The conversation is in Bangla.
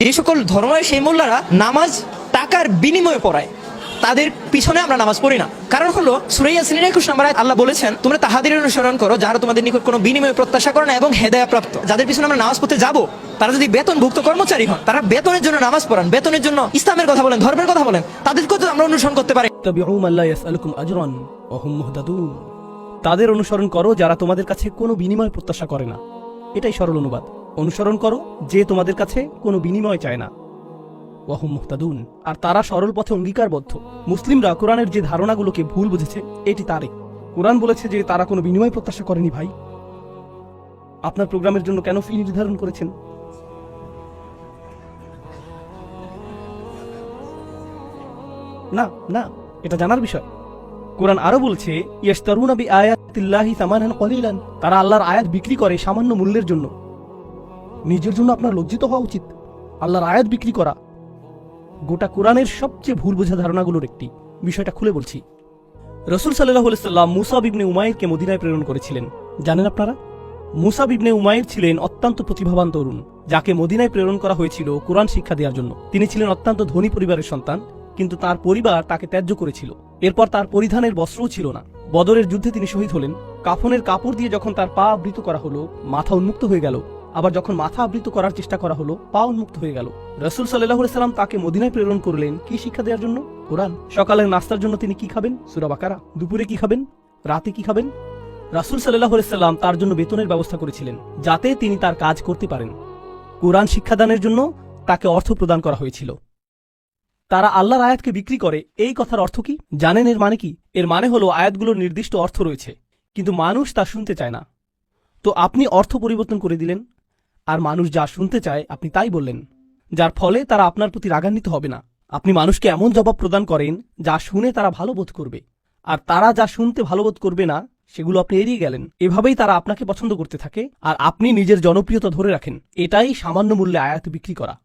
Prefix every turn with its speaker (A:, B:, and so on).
A: যে সকল ধর্মের সেই মোল্লারা নামাজ টাকার বিনিময়ে পড়ায়, তাদের পিছনে আমরা নামাজ পড়ি না। কারণ হলো সুরাইয়া সিলিন একুশ নম্বর আল্লাহ বলেছেন, তোমরা তাহাদের অনুসরণ করো, যারা তোমাদের নিকট কোনো বিনিময় প্রত্যাশা করে না এবং হেদায়া প্রাপ্ত। যাদের পিছনে আমরা নামাজ পড়তে যাব, তারা যদি বেতনভুক্ত কর্মচারী হন, তারা বেতনের জন্য নামাজ পড়ান, বেতনের জন্য ইসলামের কথা বলেন, ধর্মের কথা বলেন, তাদেরকে তো আমরা অনুসরণ করতে পারি।
B: তাদের অনুসরণ করো যারা তোমাদের কাছে কোনো বিনিময় প্রত্যাশা করে না। এটাই সরল অনুবাদ। অনুসরণ করো যে তোমাদের কাছে কোনো বিনিময় চায় না। ওয়াহুম মুহতাদুন। আর তারা সরল পথে অঙ্গীকারবদ্ধ। মুসলিমরা কোরআনের যে ধারণাগুলোকে ভুল বুঝেছে, এটি তারই। কোরআন বলেছে যে তারা কোনো বিনিময় প্রত্যাশা করেনি ভাই। আপনার প্রোগ্রামের জন্য কেন ফি নির্ধারণ করেছেন? না না, এটা জানার বিষয়। কোরআন আরও বলছে, ইয়াশতারুনা বি আয়াতিল্লাহি সামানান কলিলান। তারা আল্লাহর আয়াত বিক্রি করে সামান্য মূল্যের জন্য। নিজের জন্য আপনার লজ্জিত হওয়া উচিত। আল্লাহর আয়াত বিক্রি করা। গোটা কোরআনের সবচেয়ে ভুল বোঝা ধারণাগুলোর একটি। বিষয়টা খুলে বলছি। রসুল সাল্লাহ সাল্লাম মুসাব ইবনে উমাইরকে মদিনায় প্রেরণ করেছিলেন। জানেন আপনারা? মুসাব ইবনে উমাইর ছিলেন অত্যন্ত প্রতিভাবান তরুণ, যাকে মদিনায় প্রেরণ করা হয়েছিল কোরআন শিক্ষা দেওয়ার জন্য। তিনি ছিলেন অত্যন্ত ধনী পরিবারের সন্তান, কিন্তু তার পরিবার তাকে ত্যায্য করেছিল। এরপর তার পরিধানের বস্ত্রও ছিল না। বদরের যুদ্ধে তিনি শহীদ হলেন। কাফনের কাপড় দিয়ে যখন তার পা আবৃত করা হলো, মাথা উন্মুক্ত হয়ে গেল। আবার যখন মাথা আবৃত করার চেষ্টা করা হলো পা উন্মুক্ত হয়ে গেল। রসুল সাল্লাহ সাল্লাম তাকে মদিনায় প্রেরণ করলেন। কি শিক্ষা দেওয়ার জন্য? কোরআন। সকালের নাস্তার জন্য তিনি কি খাবেন? সুরাবাকারা দুপুরে কি খাবেন? রাতে কি খাবেন? রাসুল সাল্লাহ সাল্লাম তার জন্য বেতনের ব্যবস্থা করেছিলেন, যাতে তিনি তার কাজ করতে পারেন। কোরআন শিক্ষাদানের জন্য তাকে অর্থ প্রদান করা হয়েছিল। তারা আল্লাহর আয়াতকে বিক্রি করে, এই কথার অর্থ কি? জানেন এর মানে কি? এর মানে হলো আয়াতগুলোর নির্দিষ্ট অর্থ রয়েছে। কিন্তু মানুষ তা শুনতে চায় না। তো আপনি অর্থ পরিবর্তন করে দিলেন। আর মানুষ যা শুনতে চায় আপনি তাই বললেন। যার ফলে তারা আপনার প্রতি রাগান্বিত হবে না। আপনি মানুষকে এমন জবাব প্রদান করেন, যা শুনে তারা ভালো বোধ করবে। আর তারা যা শুনতে ভালো বোধ করবে না, সেগুলো আপনি এড়িয়ে গেলেন। এভাবেই তারা আপনাকে পছন্দ করতে থাকে, আর আপনি নিজের জনপ্রিয়তা ধরে রাখেন। এটাই সামান্য মূল্যে আয়াত বিক্রি করা।